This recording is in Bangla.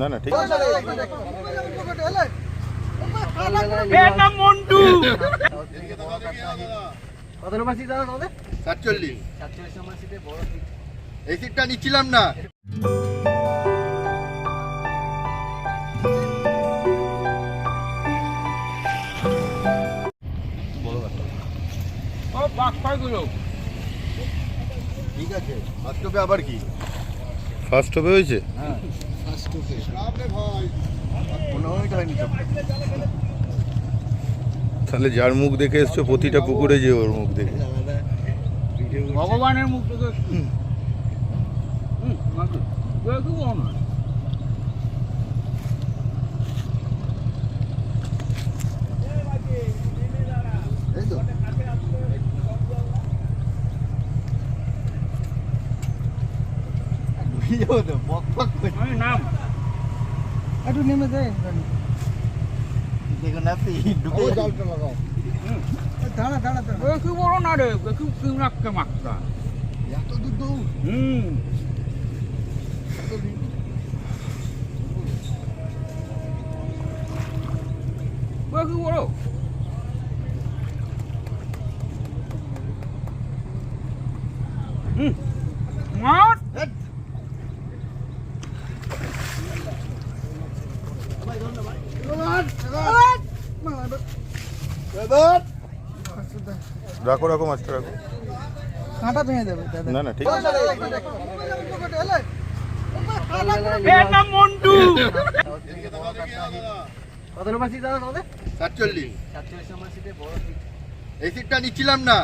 না না ঠিক আছে। কত নম্বর সিট দাদা তোমাদের? সাতচল্লিশ। সাতচল্লিশ নম্বর সিটে বড় সিট এই সিটটা নিচ্ছিলাম না। ঠিক আছে বাস্তবে আবার কি? ফার্স্ট হবে হয়েছে? তো তাহলে যার মুখ দেখে এসছো প্রতিটা পুকুরে যে ওর মুখ দেখে। ভগবানের মুখ দেখি তো, বক বক করে। নাম। একটু নেমে যায় দেখুন আপনি ঢুকে জলটা লাগাও দাঁড়া দাঁড়া দাঁড়া দেখি বলো না রে দেখি কি রাখতে মাকটা এত দূর দৌড় হুম দেখি বলো হুম মার রাখো রাখো মাছটা রাখো। কাঁটা ভেঙে যাবে না না ঠিক আছে। মন্টু। কত নম্বর সিট দাদা তোমাদের? সাতচল্লিশ। সাতচল্লিশ নম্বর সিটে বড় সিট এই সিটটা নিচ্ছিলাম না।